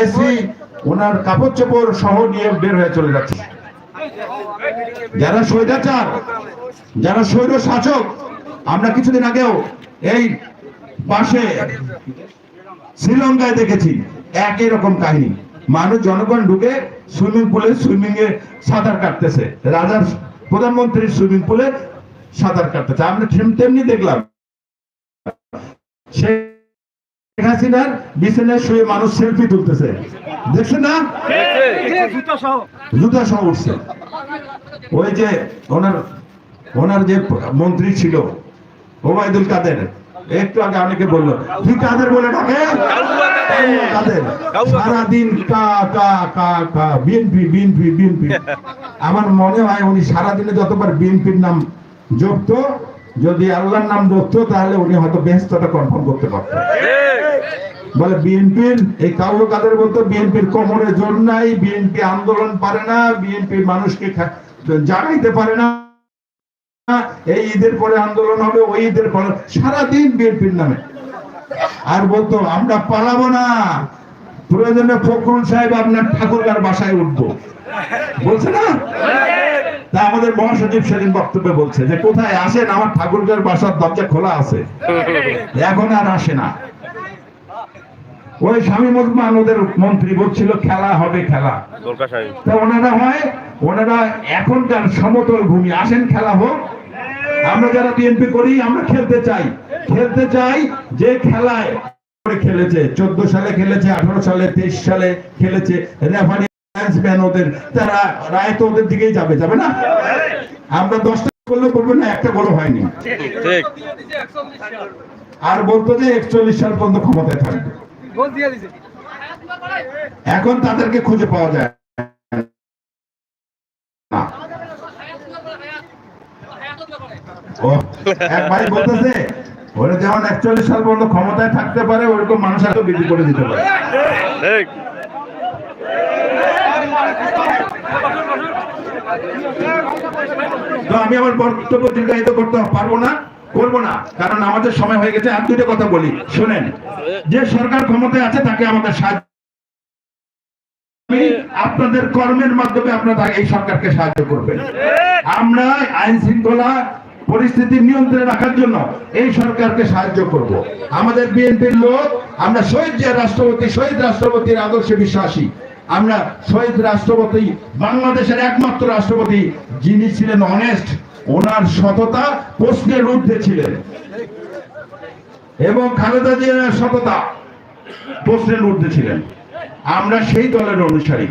AC, ওনার কাপড় চোপড় সহ নিয়ে বের হয়ে চলে যাচ্ছে। যারা স্বৈরাচার, যারা স্বৈর শাসক আমরা কিছুদিন আগেও এই পাশে শ্রীলঙ্কায় দেখেছি, একই রকম কাহিনী। মানুষ, জনগণ ঢুকে সুইমিং পুলে সুইমিং এ সাঁতার কাটতেছে। রাজার প্রধানমন্ত্রীর সুইমিং পুলে সাঁতার কাটতেছে। আমরা তেম- তেমনি দেখলাম আমার মনে হয় উনি সারাদিনে যতবার বিএনপির নাম জপতো, যদি আল্লাহর নাম জপতো, তাহলে উনি হয়তো বেহেস্তটা কনফার্ম করতে পারতেন বলে বিএনপির, এই কাউলো কাদের বলতো, বিএনপির কোমরে জোর নাই, বিএনপি আন্দোলন পারে না বিএনপি মানুষকে জাগাইতে পারে না। এই ঈদের পরে আন্দোলন হবে, ওই ঈদের পরে সারাদিন বিএনপির নামে। আর বলতো, আমরা পালাবো না। প্রয়োজনে ফখরুল সাহেব আপনার ঠাকুরগার বাসায় উঠবো। বলছে না? তা আমাদের মহাসচিব সেদিন বক্তব্যে বলছে যে, কোথায় আসেন? আমার ঠাকুরগার বাসার দরজা খোলা আছে। এখন আর আসে না। ওই স্বামী মুসলমান ওদের মন্ত্রী বলছিল খেলা হবে খেলা। তা ওনারা হয় ওনারা এখনকার সমতল ভূমি আসেন খেলা হোক। আমরা যারা বিএনপি করি আমরা খেলতে চাই। খেলতে চাই যে খেলায় খেলেছে চোদ্দ সালে খেলেছে আঠারো সালে তেইশ সালে খেলেছে রেফারি ওদের তারা রায় তো ওদের দিকেই যাবে যাবে না? আমরা দশটা করলে বলব না একটা বড় হয়নি। ঠিক। আর বলতো যে একচল্লিশ সাল পর্যন্ত ক্ষমতায় থাকবে। এখন তাদেরকে খুঁজে পাওয়া যায় এক ভাই বলতেছে ওরা যেমন একচল্লিশ সাল পর্যন্ত ক্ষমতায় থাকতে পারে ওরকম মানুষ এত বৃদ্ধি করে দিতে পারে। তো আমি আমার বক্তব্য দীর্ঘায়িত করতে পারব না। করব না, কারণ আমাদের সময় হয়ে গেছে। আর দুইটা কথা বলি, শোনেন, যে সরকার ক্ষমতায় আছে, তাকে আমাদের সাহায্য আপনাদের কর্মের মাধ্যমে আপনারা এই সরকারকে সাহায্য করবেন। আমরা আইন শৃঙ্খলা পরিস্থিতি নিয়ন্ত্রণে রাখার জন্য এই সরকারকে সাহায্য করব। আমাদের বিএনপির লোক, আমরা শহীদ যে রাষ্ট্রপতি, শহীদ রাষ্ট্রপতির আদর্শে বিশ্বাসী, আমরা শহীদ রাষ্ট্রপতি, বাংলাদেশের একমাত্র রাষ্ট্রপতি, যিনি ছিলেন অনেস্ট ওনার সততা প্রশ্নের ঊর্ধ্বে ছিলেন। এবং খালেদা জিয়ার সততা প্রশ্নের ঊর্ধ্বে ছিলেন। আমরা সেই দলের অনুসারী।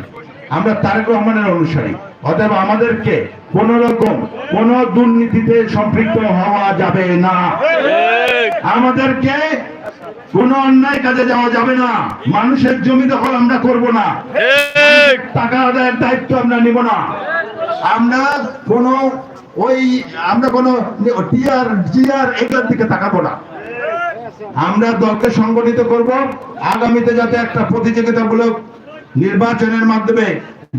আমরা তারেক রহমানের অনুসারী। অতএব আমাদেরকে কোন রকম কোন দুর্নীতিতে সম্পৃক্ত হওয়া যাবে না। আমাদেরকে কোন অন্যায় কাজে যাওয়া যাবে না। মানুষের জমি দখল আমরা করব না। টাকা আদায়ের দায়িত্ব আমরা নিব না। আমরা কোন ওই আমরা কোন টিআর, জিআর এগুলোর দিকে তাকাবো না। আমরা দলকে সংগঠিত করব। আগামীতে যাতে একটা প্রতিযোগিতামূলক নির্বাচনের মাধ্যমে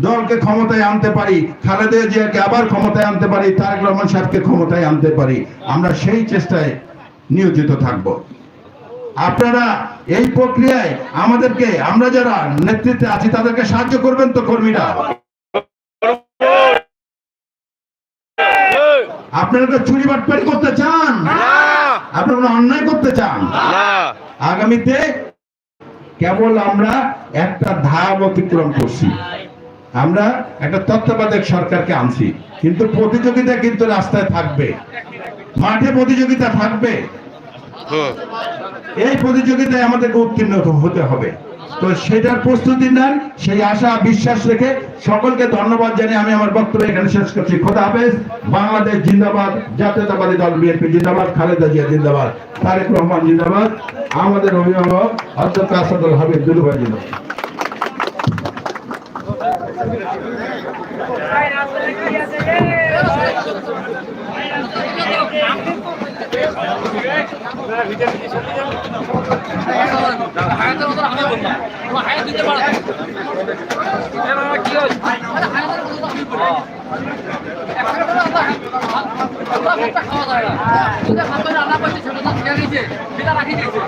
দলকে ক্ষমতায় আনতে পারি, খালেদা জিয়াকে আবার ক্ষমতায় আনতে পারি, তারেক রহমান সাহেবকে ক্ষমতায় আনতে পারি, আমরা সেই চেষ্টায় নিয়োজিত থাকব। আপনারা এই প্রক্রিয়ায় আমাদেরকে, আমরা যারা নেতৃত্বে আছি, তাদেরকে সাহায্য করবেন তো কর্মীরা। আপনারা তো চুরি বাটপারি করতে চান। আপনারা অন্যায় করতে চান? আগামীতে কেবল আমরা একটা ধাপ অতিক্রম করছি। আমরা একটা তত্ত্বাবধায়ক সরকারকে আনছি। কিন্তু প্রতিযোগিতা কিন্তু রাস্তায় থাকবে। মাঠে প্রতিযোগিতা থাকবে। এই প্রতিযোগিতায় আমাদেরকে উত্তীর্ণ হতে হবে। তো সেটার প্রস্তুতি নেন, সেই আশা, বিশ্বাস রেখে সকলকে ধন্যবাদ জানিয়ে আমি আমার বক্তব্য এখানে শেষ করছি। খোদা হাফেজ, বাংলাদেশ জিন্দাবাদ, জাতীয়তাবাদী দল বিএনপি জিন্দাবাদ, খালেদা জিয়া জিন্দাবাদ, তারেক রহমান জিন্দাবাদ, আমাদের অভিভাবক অধ্যক্ষ আসাদুল হাবিব দুলুভাই জিন্দাবাদ। খাওয়া যায় না রাখি দিয়েছে।